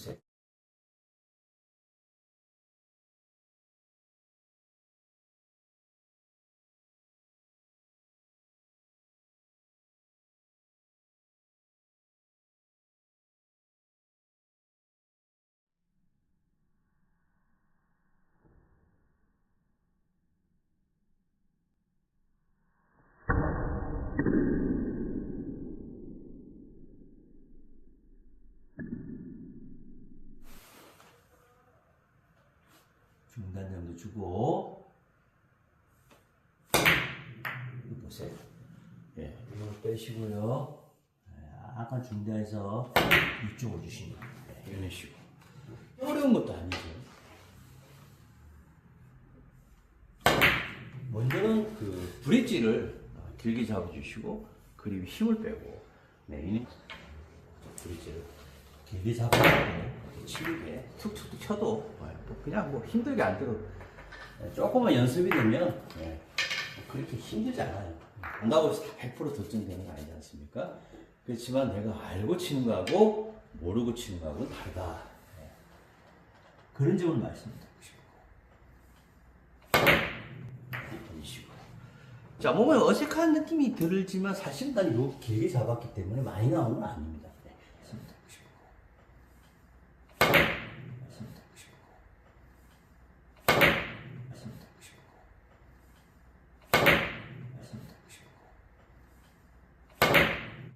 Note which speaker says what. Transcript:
Speaker 1: ですよ。 중단점도 주고 이거 보세요. 예, 이걸 빼시고요. 예, 약간 중단해서 이쪽으로 주시면. 예, 이런 식으로. 어려운 것도 아니죠. 먼저는 그 브릿지를 어, 길게 잡아주시고 그리고 힘을 빼고 네, 이는 브릿지를 길게 잡아주고 치게 툭툭툭 쳐도 어, 또 그냥 뭐 힘들게 안 들어 네, 조금만 연습이 되면 네, 그렇게 힘들지 않아요. 안다고 해서 다100% 득점되는 거 아니지 않습니까? 그렇지만 내가 알고 치는 거하고 모르고 치는 거하고는 다르다. 네. 그런 점을 말씀드리고 싶고. 이런 식으로. 자, 몸에 어색한 느낌이 들지만 사실 난 이거 길게 잡았기 때문에 많이 나온 건 아닙니다.